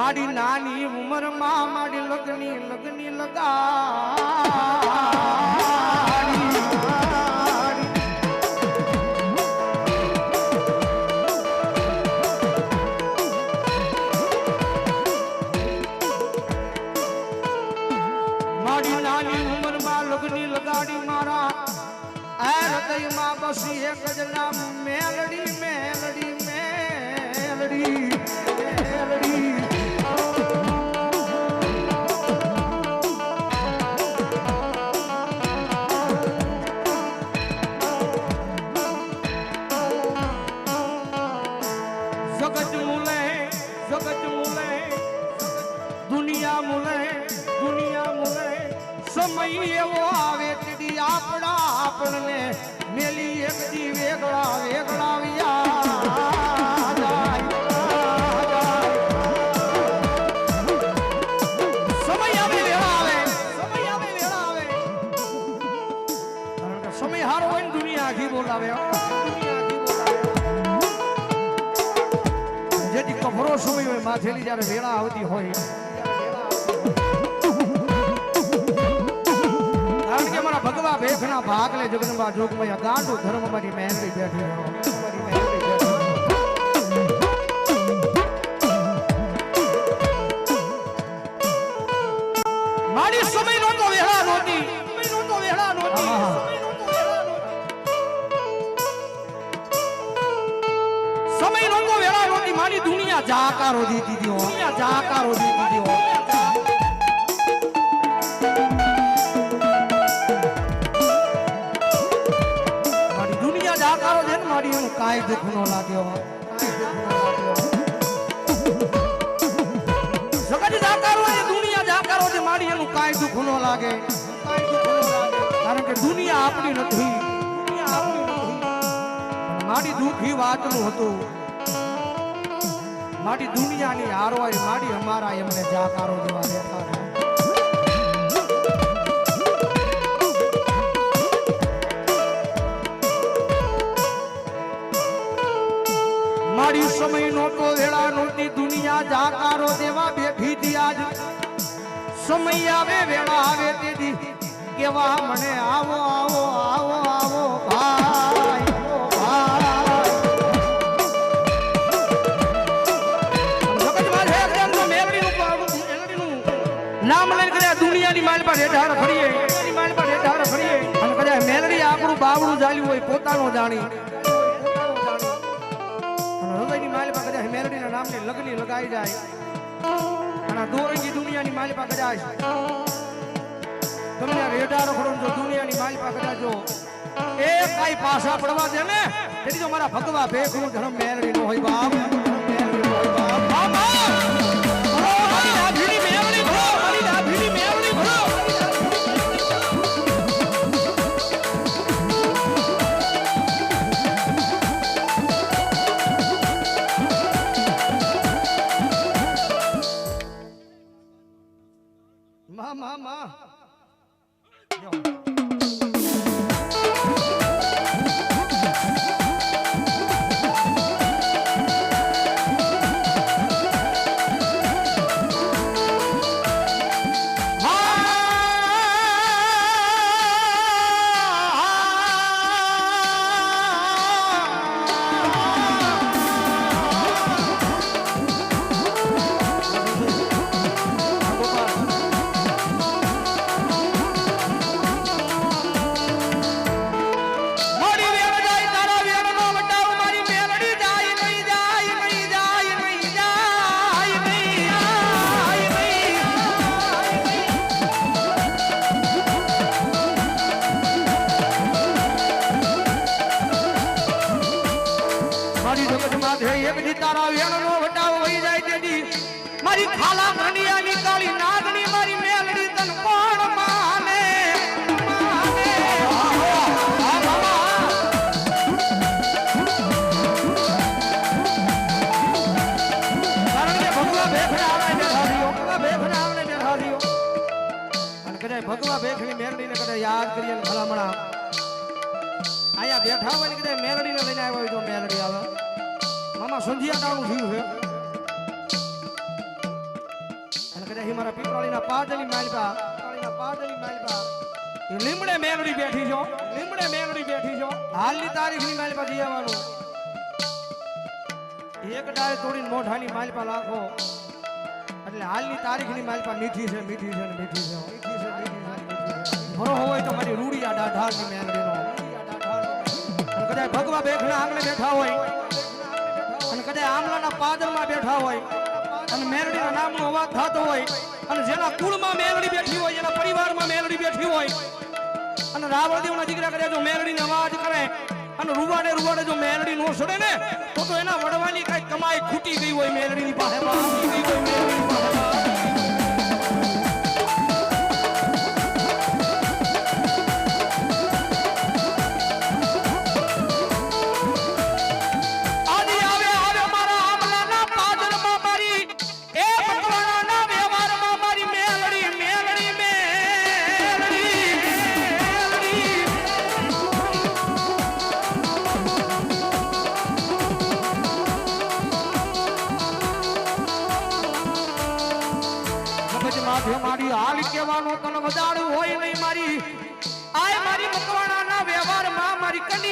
મારી નાની ઉંમરમાં મારી લગની લગ્ની લગાડી. મારી નાની ઉંમરમાં લગ્ની લગાડી મારા. આ હૃદયમાં બસી એક જ નામ મેલડી મેલડી. સમય એવો આવે તેથી આપણા આપણને મેલી એક દી વેગળા વેગળાવ્યા સમય હારો હોય ને, દુનિયા આખી બોલાવે. જેથી કફરો સમય હોય માથેલી જ્યારે વેળા આવતી હોય ભેખના ભાગલે જગદંબા જોગમયા ગાંડું ધર્મ મારી મહેનરી બેઠી. મારી બેઠી. મારી સમય નહોતો વેળા નોતી સમય સમય નહોતો વેળા નહોતી. સમય નહોતો વેળા નોતી મારી દુનિયા જાકારો દી દીધી હો દુનિયા જાકારો દી દીધી હો કાંઈ દુઃખ ન લાગ્યો જગત જાકારો છે દુનિયા જાકારો છે મારી એનું કાંઈ દુઃખ ન લાગે. કારણ કે દુનિયા આપણી નથી. મારી દુઃખી વાતનું હતું. મારી દુનિયાની હારવાય મારી અમારા એમને જાકારો જેવા રહેતા સમય નહોતો વેળા નહોતી દુનિયા જાકારો દેવા બેઠી હતી આજ. સમય આવે, વેળા આવે તેથી કેવા મને, આવો આવો આવો આવો ભાઈ નામ લઈને કદાચ દુનિયાની માલ પર હેઠાર ફરીએ. માલ પર હેઠાર ફરીએ. અને કદાચ મેલડી આપણું બાવડું ચાલ્યું હોય, પોતાનો જાણી. મેલડીના નામની લગની લગાઈ જાય. અને દોરંગી દુનિયાની માલિપા કદાચ તમને રેડારો ખરો જો દુનિયાની માલિપા કદાચ જો એ કાઈ પાછા પડવા દે ને, તેથી તો મારા ભગવા ભેખનું ધર્મ મેલડી નો હોય બાપ. માં માં માં. એક વેણ નો વટાવ વહી જાય તેથી મારી ખાલા ઘડિયાની કાળી નાગણી, મારી મેલડી તન કોણ માને? ભગવા ભેખડા આવે ને ને કદાચ ભેખની યાદ કરીએ ને ભલામણા. અહીંયા બેઠા હોય ને કદાચ મેરડીને લઈને આવ્યો હોય તો મેરડી આવે. સંધિયા ટાણું થયું છે અહીં મારા પીપળાણીના પાદરની માલપા પીપળાણીના પાદરની માલપા એ લીમડે મેલડી બેઠી છો, લીમડે મેલડી બેઠી છો. હાલની તારીખની માલપા જઈ આવવાનું. એક ડાળે તોડીને મોઢાની માલપા લાખો. એટલે હાલની તારીખની માલપા મીઠી છે મીઠી છે મીઠી છે મીઠી છે ને ભરો હોય તો મારી રૂડિયા ડાઢાળની મેલડીનો અને કદાચ ભગવા બેઠના આંગણે બેઠા હોય. કદાચ આમલાના પાદરમાં બેઠા હોય અને મેરડીના નામનો અવાજ થતો હોય અને જેના કુળમાં મેરડી બેઠી હોય, જેના પરિવારમાં મેરડી બેઠી હોય અને રાવળદેવના દીકરા કરે જો મેરડીનો અવાજ કરે અને રૂવાડે રૂવાડે જો મેરડી નો સડે ને, તો તો એના વડવાની કઈ કમાઈ ખૂટી ગઈ હોય મેરડીની પાસે ગઈ હોય મેરડીની પાસે મગજ મારી હાલ કહેવાનો તને વધારું હોય નહીં મારી. આય મારી મકવાણાના વ્યવહારમાં મારી નાગણી